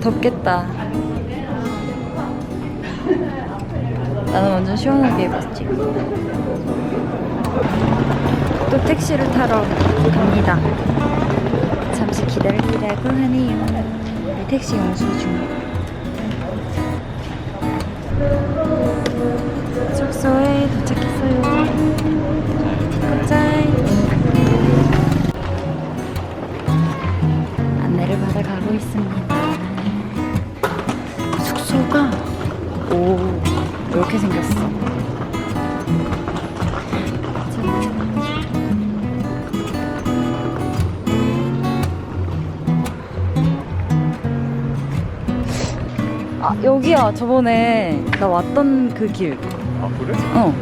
덥겠다. 나는 완전 시원하게 입었지. 또 택시를 타러 갑니다. 잠시 기다리라고 하네요. 우리 택시 용수 중. 숙소에 도착했어요. 짠. 아 여기야 저번에 나 왔던 그 길. 아 그래? 어.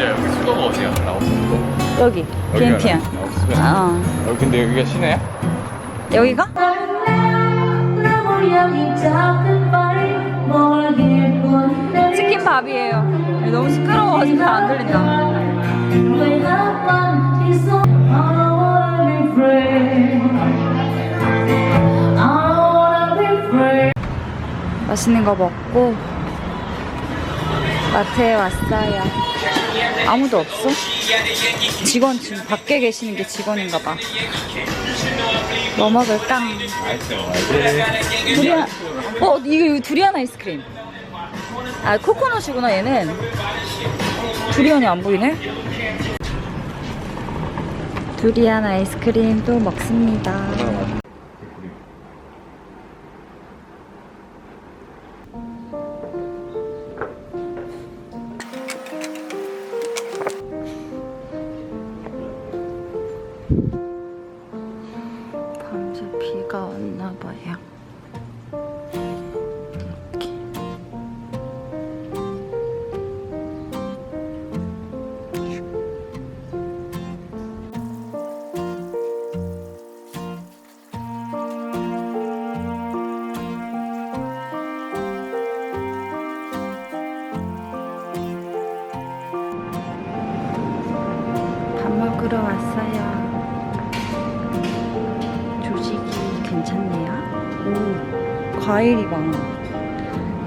야 여기 수도가 어디야? 수도. 여기 비엔티안. 수도. 아 여기 근데 여기가 시내야? 여기가? 치킨 밥이에요. 너무 시끄러워가지고 잘 안 들린다. 맛있는 거 먹고 마트에 왔어요. 아무도 없어? 직원 지금 밖에 계시는 게 직원인가 봐. 뭐 먹을까? 두리안. 어 이거 이거 두리안 아이스크림. 아 코코넛이구나 얘는. 두리안이 안 보이네. 두리안 아이스크림도 먹습니다. 오, 과일이 많아.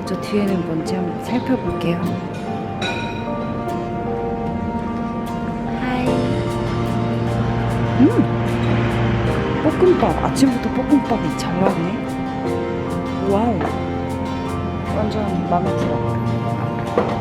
저 뒤에는 뭔지 한번 살펴볼게요. 하이. 음! 볶음밥. 아침부터 볶음밥이 잘 나오네. 와우. 완전 마음에 들어.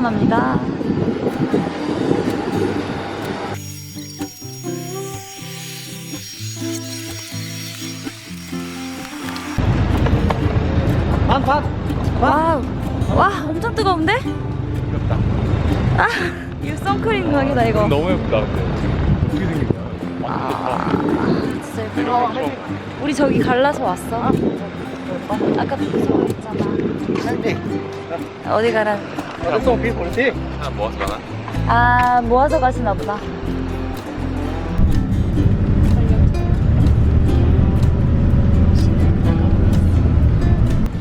조그만합니다. 반 반. 와우. 와, 엄청 뜨거운데? 귀엽다. 아, 이거 선크림 각이다, 이거. 너무 예쁘다 근데. 어떻게 생긴 거야? 아, 진짜. 예쁘다. 우리 저기 갈라서 왔어. 아까 무서워 했잖아. 어디 가라? 처음. 하나 모아서 가나? 아, 모아서 가시나 보다.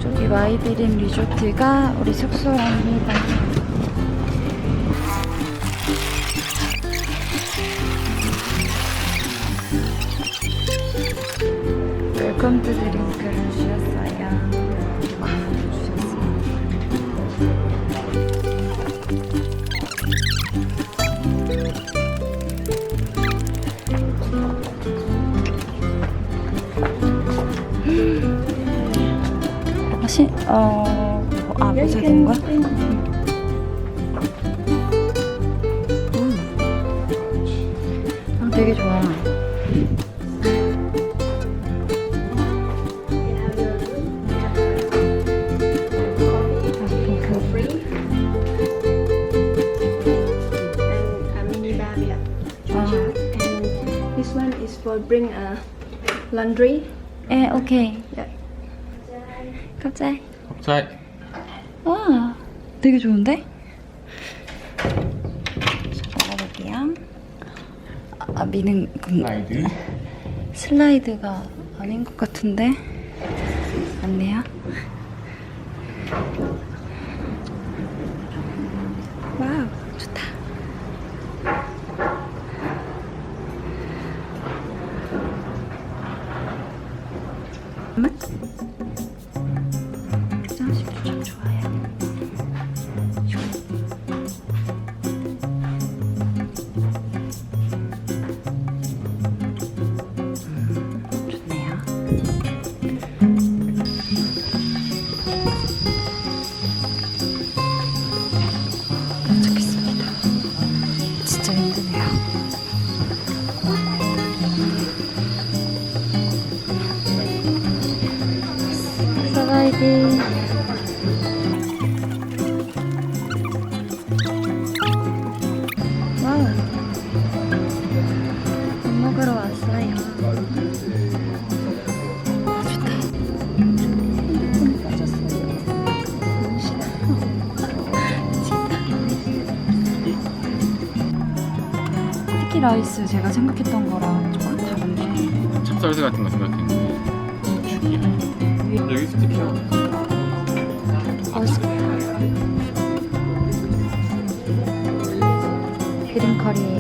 저기 와이드림 리조트가 우리 숙소랍니다. 시, 어, 아, 모자 붙여야 되는 거야? 음. 아, 되게 좋아. free. And a mini bar here. 아, And this one is for bring a laundry. 에, 오케이. Yeah. 갑자기. 갑자기. 와, 되게 좋은데? 자, 먹어볼게요. 아, 미는, 그, 라이드. 슬라이드가 아닌 것 같은데? 맞네요. 와우. 밥. 너무 싫어. 치킨 라이스 제가 생각했던 거랑 조금 다른데 찹쌀새 같은 거 생각했는데. 여기 스티키야. 맛있 그린 커리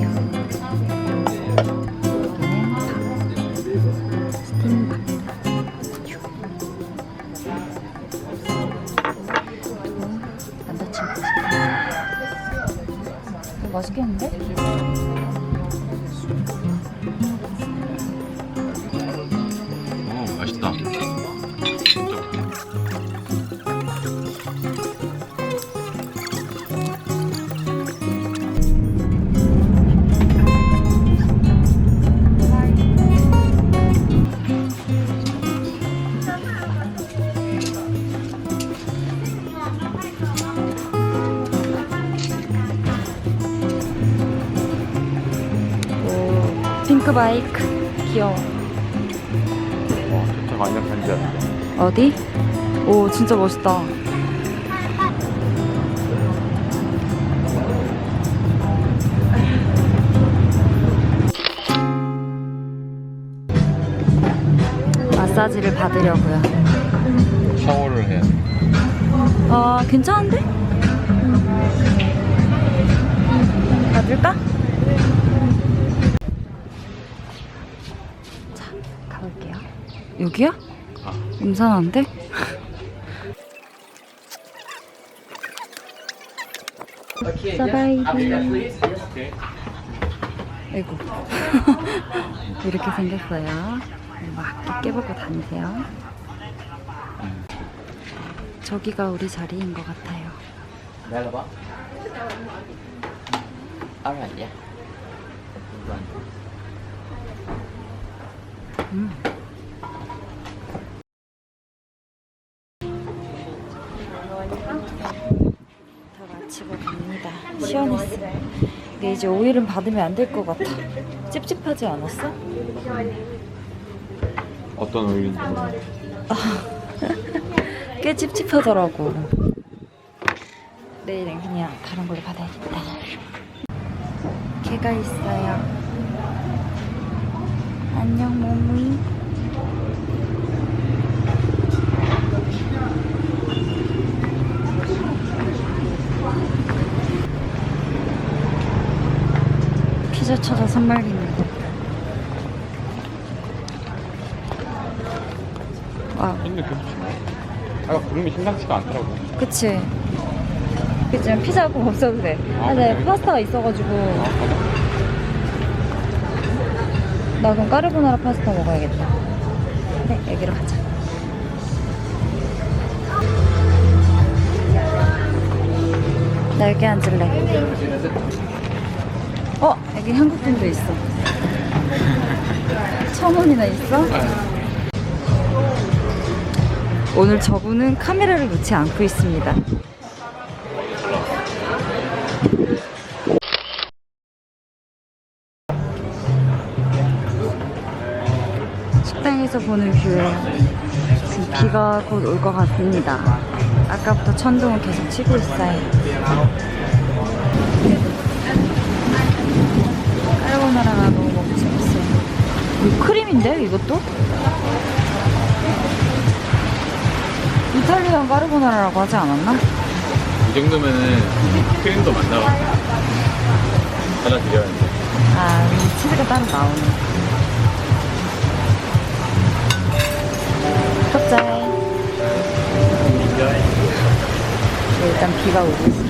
오, 핑크 바이크. 귀여워. 와, 진짜 완전 반지야. 어디? 오, 진짜 멋있다. 마사지를 받으려고요. 샤워를 해야 돼. 아, 괜찮은데? 받을까? 여기야? 아. 음산한데? 사바이디. 아이고. 이렇게 생겼어요. 막 깨보고 다니세요. 저기가 우리 자리인 것 같아요. Alright, yeah. 다 마치고 갑니다. 시원했어. 근데 이제 오일은 받으면 안 될 것 같아. 찝찝하지 않았어? 어떤 오일인지 꽤 찝찝하더라고. 내일은 그냥 다른 걸로 받아야겠다. 개가 있어요. 안녕, 모무이. 선말리는 거. 와, 근데 그 아까 구름이 심상치가 않더라고. 그치. 그치, 피자 꼭 없어도 돼. 아, 아, 네, 그래? 파스타가 있어가지고. 아? 나 그럼 까르보나라 파스타 먹어야겠다. 네, 여기로 가자. 나 여기 앉을래. 어, 여기 한국 분도 있어. 천 원이나 있어? 오늘 저분은 카메라를 놓지 않고 있습니다. 식당에서 보는 뷰예요. 지금 비가 곧 올 것 같습니다. 아까부터 천둥은 계속 치고 있어요. 까르보나라가 너무 먹고 싶었어요. 이거 크림인데 이것도? 이탈리안 까르보나라라고 하지 않았나? 이 정도면은 크림도 만나고 하나 드려야지. 아, 이 치즈가 따로 나오네. 컵자이. 일단 비가 오고 있어.